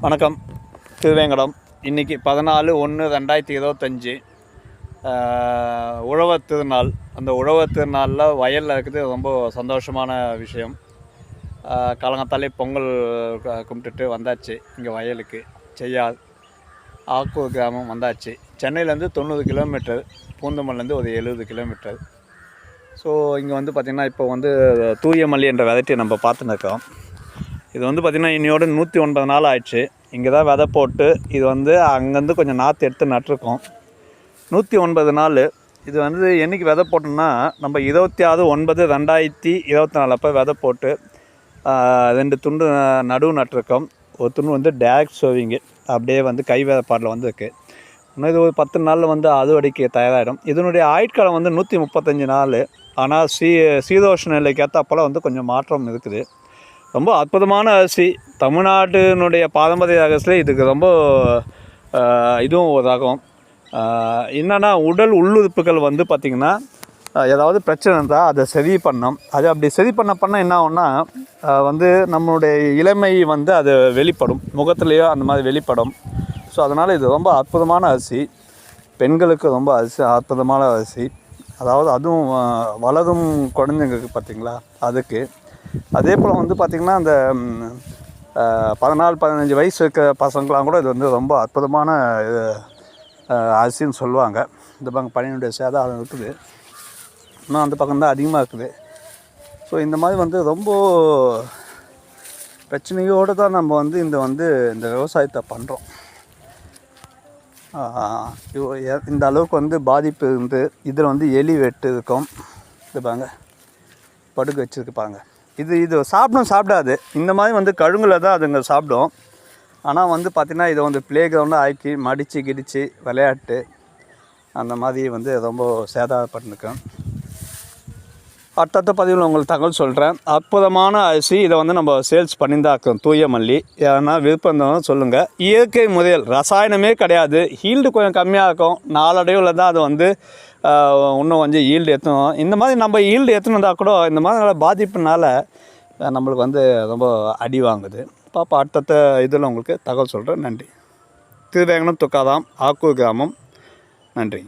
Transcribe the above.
வணக்கம். திருவேங்கடம். இன்றைக்கி பதினாலு ஒன்று ரெண்டாயிரத்தி இருபத்தஞ்சி. உழவர் திருநாள். அந்த உழவர் திருநாளில் வயலில் இருக்குது. ரொம்ப சந்தோஷமான விஷயம். ஆஹ் காலங்காத்தாலே பொங்கல் க- கும்பிட்டுட்டு வந்தாச்சு. இங்கே வயலுக்கு. செய்யார் ஆக்கூர் கிராமம் வந்தாச்சு. சென்னையிலேருந்து தொண்ணூறு கிலோமீட்டர். பூந்தமல்லேருந்து ஒரு எழுபது கிலோமீட்டர். ஸோ இங்கே வந்து பார்த்திங்கன்னா இப்போ வந்து தூயமல்லி என்ற வெரைட்டியை நம்ம பார்த்துன்னு இருக்கோம். இது வந்து பார்த்திங்கன்னா இன்னையோட நூற்றி ஒன்பது நாள் ஆயிடுச்சு. இங்கே தான் விதை போட்டு இது வந்து அங்கேருந்து கொஞ்சம் நாற்று எடுத்து நட்டிருக்கோம். நூற்றி ஒன்பது நாள். இது வந்து என்றைக்கு விதை போட்டோம்னா நம்ம இருபத்தி ஆறு ஒன்பது ரெண்டாயிரத்தி இருபத்தி நாலு அப்போ விதை போட்டு ரெண்டு துண்டு நடுவு நட்டிருக்கோம். ஒரு துண்டு வந்து டேரக்ட் சோவிங்கு அப்படியே வந்து கை வேதப்பாட்டில் வந்து இன்னும் இது ஒரு பத்து நாளில் வந்து அறுவடைக்கு தயாராகிடும் இதனுடைய ஆயுட்காலம் வந்து நூற்றி முப்பத்தஞ்சு நாள். ஆனால் சீ சீதோஷ நிலைக்கு ஏற்றாப்பெல்லாம் வந்து கொஞ்சம் மாற்றம் இருக்குது. ரொம்ப அற்புதமான அரிசி. தமிழ்நாட்டினுடைய பாரம்பரிய ரகசியில் இதுக்கு ரொம்ப இதுவும் ஒரு ரகம். என்னென்னா உடல் உள்ளுறுப்புகள் வந்து பார்த்திங்கன்னா ஏதாவது பிரச்சனை இருந்தால் அதை சரி பண்ணோம் அது அப்படி சரி பண்ண பண்ண என்ன ஆகும்னா வந்து நம்மளுடைய இளமை வந்து அது வெளிப்படும். முகத்துலேயோ அந்த மாதிரி வெளிப்படும். ஸோ அதனால் இது ரொம்ப அற்புதமான அரிசி. பெண்களுக்கு ரொம்ப அரிசி அற்புதமான அரிசி. அதாவது அதுவும் வளரும் குழந்தைங்களுக்கு பார்த்திங்களா அதுக்கு. அதே போல் வந்து பார்த்திங்கன்னா அந்த பதினாலு பதினஞ்சு வயசு இருக்க பசங்களாம் கூட இது வந்து ரொம்ப அற்புதமான இது, அரிசின்னு சொல்லுவாங்க. இந்த பக்கம் பன்னிரெண்டு சேதாரம் இருக்குது இன்னும் அந்த பக்கம் தான் அதிகமாக இருக்குது. ஸோ இந்த மாதிரி வந்து ரொம்ப பிரச்சனையோடு தான் நம்ம வந்து இந்த வந்து இந்த விவசாயத்தை பண்ணுறோம் இந்த அளவுக்கு வந்து பாதிப்பு இருந்து இதில் வந்து எலி வெட்டு இருக்கும். இது பாருங்க படுக்க வச்சுருக்கு இது இது சாப்பிடும் சாப்பிடாது. இந்த மாதிரி வந்து கழுங்கில் தான் அதுங்க சாப்பிடும். ஆனால் வந்து பார்த்திங்கன்னா இதை வந்து ப்ளே கிரவுண்டாக ஆக்கி மடித்து கிடித்து விளையாட்டு அந்த மாதிரி வந்து ரொம்ப சேதாரப்பட்டுருக்கேன் அடுத்தடுத்த பதிவில் உங்களுக்கு தகவல் சொல்கிறேன் அற்புதமான அரிசி. இதை வந்து நம்ம சேல்ஸ் பண்ணியிருந்தாக்கோம் தூய மல்லி ஏன்னா விருப்பம் சொல்லுங்கள் இயற்கை முறையில் ரசாயனமே கிடையாது. ஹீல்டு கொஞ்சம் கம்மியாக இருக்கும். நாளடைவில் தான் அது வந்து இன்னும் கொஞ்சம் ஈல்டு ஏற்றணும் இந்த மாதிரி நம்ம ஈல்டு ஏற்றணுந்தா கூட இந்த மாதிரி நல்ல பாதிப்புனால நம்மளுக்கு வந்து ரொம்ப அடி வாங்குது. பாப்பா அடுத்தடுத்த இதில் உங்களுக்கு தகவல் சொல்கிறேன் நன்றி. திருவேங்கனம் துக்காதாம் ஆக்கூர் கிராமம். நன்றி.